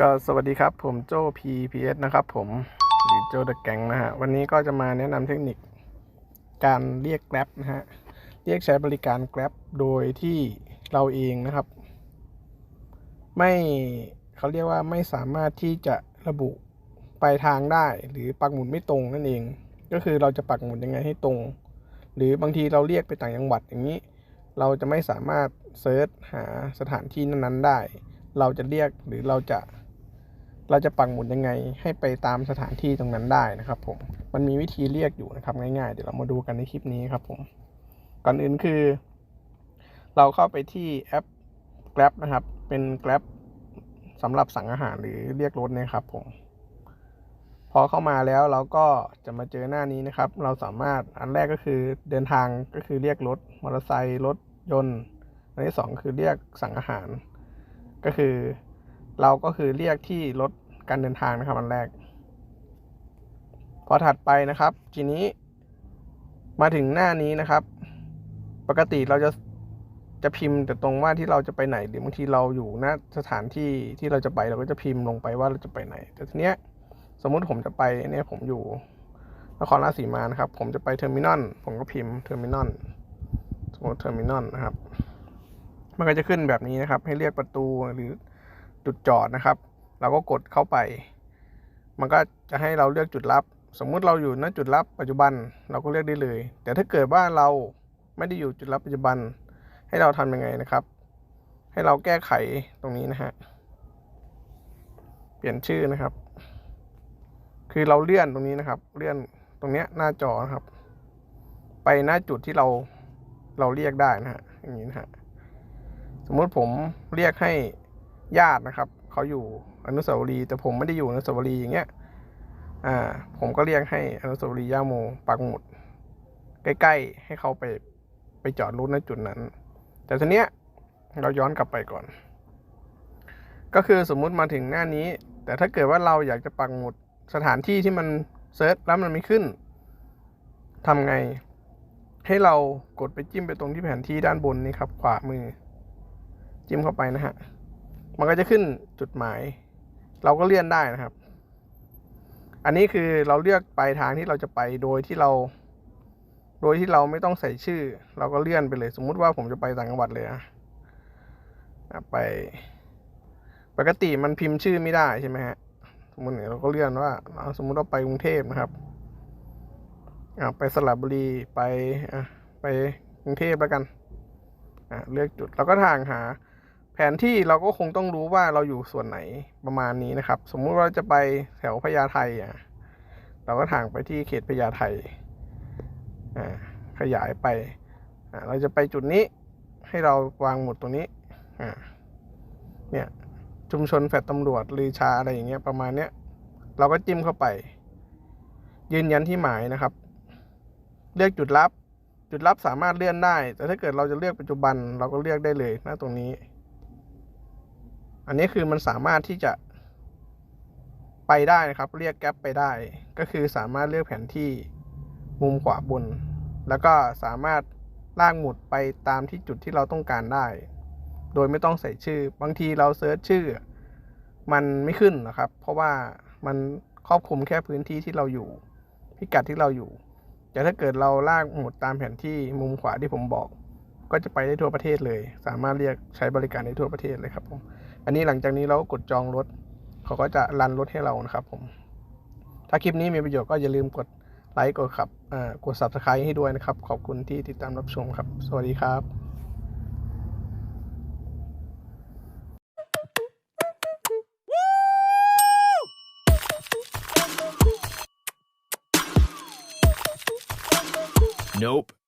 ก็สวัสดีครับผมโจ้ PPS นะครับผมหรือโจ้เดอะแกงนะฮะ วันนี้ก็จะมาแนะนำเทคนิคการเรียก Grab นะฮะ เรียกใช้บริการ Grab โดยที่เราเองนะครับ ไม่เขาเรียกว่าไม่สามารถที่จะระบุปลายทางได้ หรือปักหมุดไม่ตรงนั่นเอง ก็คือเราจะปักหมุดยังไงให้ตรง หรือบางทีเราเรียกไปต่างจังหวัดอย่างนี้ เราจะไม่สามารถเซิร์ชหาสถานที่นั้นๆได้เราจะเรียกหรือเราจะ เราจะปักหมุดยังไงให้ไปตามสถานที่ตรงนั้นได้นะครับ ผม มันมีวิธีเรียกอยู่นะครับ ง่ายๆ เดี๋ยวเรามาดูกันในคลิปนี้ครับ ผม ก่อนอื่นคือ เราเข้าไปที่แอป Grab นะครับ เป็น Grab สำหรับสั่งอาหารหรือเรียกรถนะครับ ผม พอเข้ามาแล้วเราก็จะมาเจอหน้านี้นะครับ เราสามารถอันแรกก็คือเดินทางก็คือเรียกรถมอเตอร์ไซค์รถยนต์ อันที่สองคือเรียกสั่งอาหาร ก็คือ เราก็คือเรียกที่รถการเดินทางนะครับอันแรก พอถัดไปนะครับ ทีนี้ มาถึงหน้านี้นะครับ ปกติเราจะจะพิมพ์แต่ตรงว่าที่เราจะไปไหนหรือบางทีเราอยู่ณสถานที่ที่เราจะไปเราก็จะพิมพ์ลงไปว่าเราจะไปไหน แต่ทีเนี้ยสมมุติผมจะไปเนี่ยผมอยู่นครราชสีมานะครับ ผมจะไปเทอร์มินอลผมก็พิมพ์เทอร์มินอลสมมติเทอร์มินอลนะครับ มันก็จะขึ้นแบบนี้นะครับ ให้เรียกประตูหรือ จุดจอดนะครับ เราก็กดเข้าไป มันก็จะให้เราเลือกจุดรับ สมมุติเราอยู่ณจุดรับปัจจุบันเราก็เลือกได้เลย แต่ถ้าเกิดว่าเราไม่ได้อยู่จุดรับปัจจุบัน ให้เราทำยังไงนะครับ ให้เราแก้ไขตรงนี้นะฮะเปลี่ยนชื่อนะครับ คือเราเลื่อนตรงนี้นะครับ เลื่อนตรงเนี้ยหน้าจอนะครับ ไปหน้าจุดที่เราเราเรียกได้นะฮะอย่างนี้นะฮะสมมุติผมเรียกให้ ญาตินะครับเขาอยู่อนุสาวรีย์แต่ผมไม่ได้อยู่อนุสาวรีย์อย่างเงี้ยอ่าผมก็เรียกให้อนุสาวรีย์ย่าโมปักหมุด ใกล้ๆ ให้เขาไปไปจอดรถณจุดนั้น แต่ทีเนี้ยเราย้อนกลับไปก่อน ก็คือสมมุติมาถึงหน้านี้ แต่ถ้าเกิดว่าเราอยากจะปักหมุดสถานที่ที่มันเซิร์ชแล้วมันไม่ขึ้นทำไง ให้เรากดไปจิ้มไปตรงที่แผนที่ด้านบนนี้ครับ ขวามือ จิ้มเข้าไปนะฮะ มันก็จะขึ้นจุดหมาย เราก็เลื่อนได้นะครับ อันนี้คือเราเลือกปลายทางที่เราจะไปโดยที่เรา โดยที่เราไม่ต้องใส่ชื่อ เราก็เลื่อนไปเลย สมมุติว่าผมจะไปต่างจังหวัดเลยอะไป ปกติมันพิมพ์ชื่อไม่ได้ใช่ไหมฮะสมมติเนี่ยเราก็เลื่อนว่า สมมุติเราไปกรุงเทพนะครับไปสระบุรีไปไปกรุงเทพแล้วกันเลือกจุดเราก็ทางหา แผนที่เราก็คงต้องรู้ว่าเราอยู่ส่วนไหนประมาณนี้นะครับ สมมุติว่าจะไปแถวพญาไทอะเราก็ทางไปที่เขตพญาไทอ่าขยายไปอ่าเราจะไปจุดนี้ให้เราวางหมุดตรงนี้อ่าเนี่ยชุมชนแฟลตำรวจลือชาอะไรอย่างเงี้ยประมาณเนี้ยเราก็จิ้มเข้าไป ยืนยันที่หมายนะครับ เลือกจุดรับ จุดรับสามารถเลื่อนได้ แต่ถ้าเกิดเราจะเลือกปัจจุบัน เราก็เลือกได้เลยน้าตรงนี้ อันนี้คือมันสามารถที่จะไปได้นะครับ เรียกแก๊ปไปได้ ก็คือสามารถเลือกแผนที่มุมขวาบน แล้วก็สามารถลากหมุดไปตามที่จุดที่เราต้องการได้ โดยไม่ต้องใส่ชื่อ บางทีเราเซิร์ชชื่อ มันไม่ขึ้นนะครับ เพราะว่ามันครอบคลุมแค่พื้นที่ที่เราอยู่ พิกัดที่เราอยู่ แต่ถ้าเกิดเราลากหมุดตามแผนที่มุมขวาที่ผมบอก ก็จะไปได้ทั่วประเทศเลย สามารถเรียกใช้บริการได้ทั่วประเทศเลยครับผมอันนี้หลังจากนี้เราก็กดจองรถ เขาก็จะรันรถให้เรานะครับผมถ้าคลิปนี้มีประโยชน์ก็อย่าลืมกดไลค์กดครับอ่ากด subscribe ให้ด้วยนะครับ ขอบคุณที่ติดตามรับชมครับ สวัสดีครับ Nope.